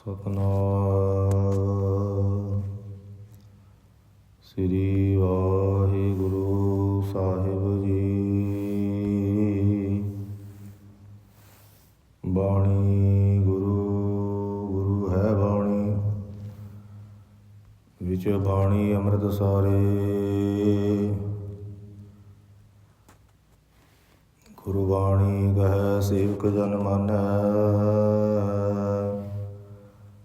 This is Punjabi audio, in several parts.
ਸਤਨਾਮ ਸ੍ਰੀ ਵਾਹਿਗੁਰੂ ਸਾਹਿਬ ਜੀ। ਬਾਣੀ ਗੁਰੂ ਗੁਰੂ ਹੈ ਬਾਣੀ, ਵਿੱਚ ਬਾਣੀ ਅੰਮ੍ਰਿਤ ਸਾਰੇ। ਗੁਰੂ ਬਾਣੀ ਕਹੈ, ਸੇਵਕ ਜਨ ਮਾਨੈ।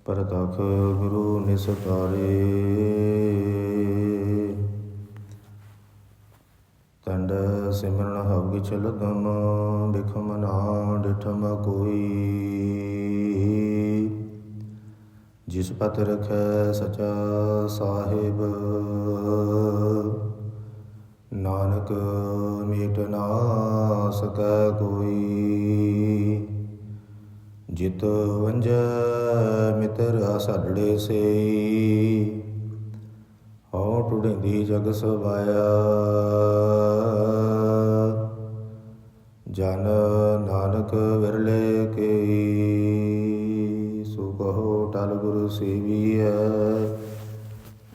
ਪਰਤਖ ਗੁਰੂ ਨਿਸਤਾਰੇ। ਤੰਡ ਸਿਮਰਨ ਹਵ ਚਲਦਮ ਬਿਖਮ ਨਾ ਡਿਠਮ ਕੋਈ। ਜਿਸ ਪਤ ਰਖੈ ਸਚਾ ਸਾਹਿਬ, ਨਾਨਕ ਮੀਟ ਨਾ ਸਕੈ ਕੋਈ। ਜਿਤ ਵੰਜ, ਮਿਤਰ ਅਸੜੜੇ ਸੇ ਹਉ ਟੁੜਿੰਦੀ ਜਗ ਸਵਾਇਆ। ਜਨ ਨਾਨਕ ਵਿਰਲੇ ਕੇ ਸੋ ਕਹੋ ਟਲ ਗੁਰ ਸੇਵੀਐ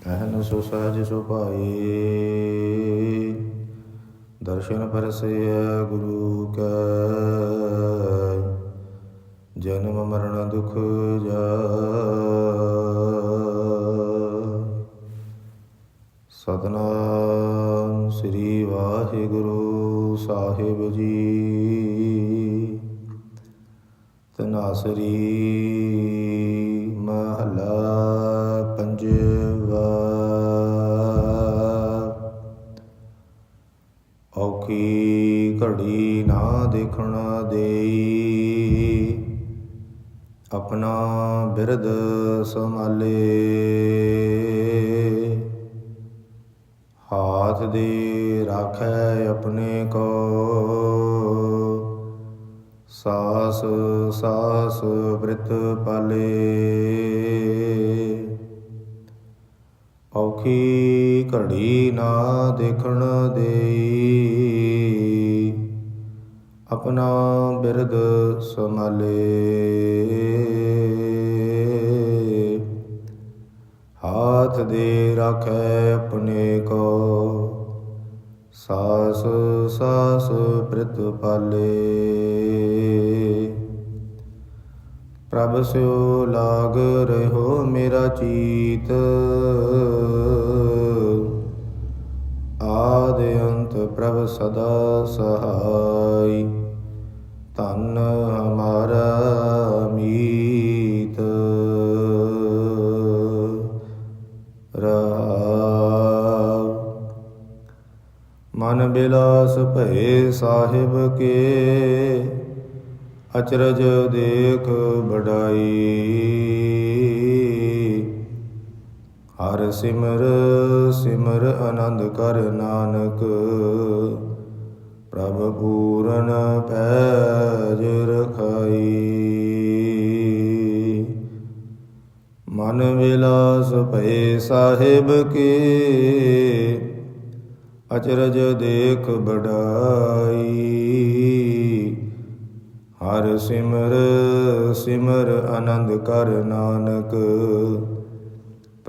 ਅਹਨ ਸੋ ਸਹਜ ਸੋ ਪਾਏ ਦਰਸ਼ਨ ਪਰਸੈ ਗੁਰੂ ਕੈ। ਜਨਮ ਮਰਨ ਦੁਖ ਜਾ। ਸਤਨਾਮ ਸ੍ਰੀ ਵਾਹਿਗੁਰੂ ਸਾਹਿਬ ਜੀ। ਤਨਾਸਰੀ ਮਹਲਾ ਪੰਜਵਾ। ਔਖੀ ਘੜੀ ਨਾ ਦੇਖਣਾ ਦੇ ਆਪਣਾ ਬਿਰਦ ਸੰਭਾਲੇ। ਹਾਥ ਦੇ ਰਾਖੈ ਆਪਣੇ ਕੋ। ਸਾਸ ਸਾਸ ਬ੍ਰਿਤ ਪਾਲੇ। ਔਖੀ ਘੜੀ ਨਾ ਦੇਖਣ ਦੇਈ। ਆਪਣਾ ਬਿਰਦ ਸੰਭਾਲੇ। ਹਾਥ ਦੇ ਰਾਖੈ ਆਪਣੇ ਕੋ, ਸਾਸ ਸਾਸ ਪ੍ਰਿਤ ਪਾਲੇ। ਪ੍ਰਭ ਸਿਓ ਲਾਗ ਰਹੋ ਮੇਰਾ ਚੀਤ। ਆਦ ਅੰਤ ਪ੍ਰਭ ਸਦਾ ਸਹਾਈ। ਧਨ ਹਮਾਰਾ ਮੀਤ। ਰਹਾਉ ਮਨ ਬਿਲਾਸ ਭਏ ਸਾਹਿਬ ਕੇ, ਅਚਰਜ ਦੇਖ ਬੜਾਈ ਸਿਮਰ ਸਿਮਰ ਆਨੰਦ ਕਰ ਨਾਨਕ। ਪ੍ਰਭ ਪੂਰਨ ਪੈਜ ਰਖਾਈ। ਮਨ ਵਿਲਾਸ ਭਏ ਸਾਹਿਬ ਕੇ, ਅਚਰਜ ਦੇਖ ਬੜਾਈ ਹਰ ਸਿਮਰ ਸਿਮਰ ਆਨੰਦ ਕਰ ਨਾਨਕ।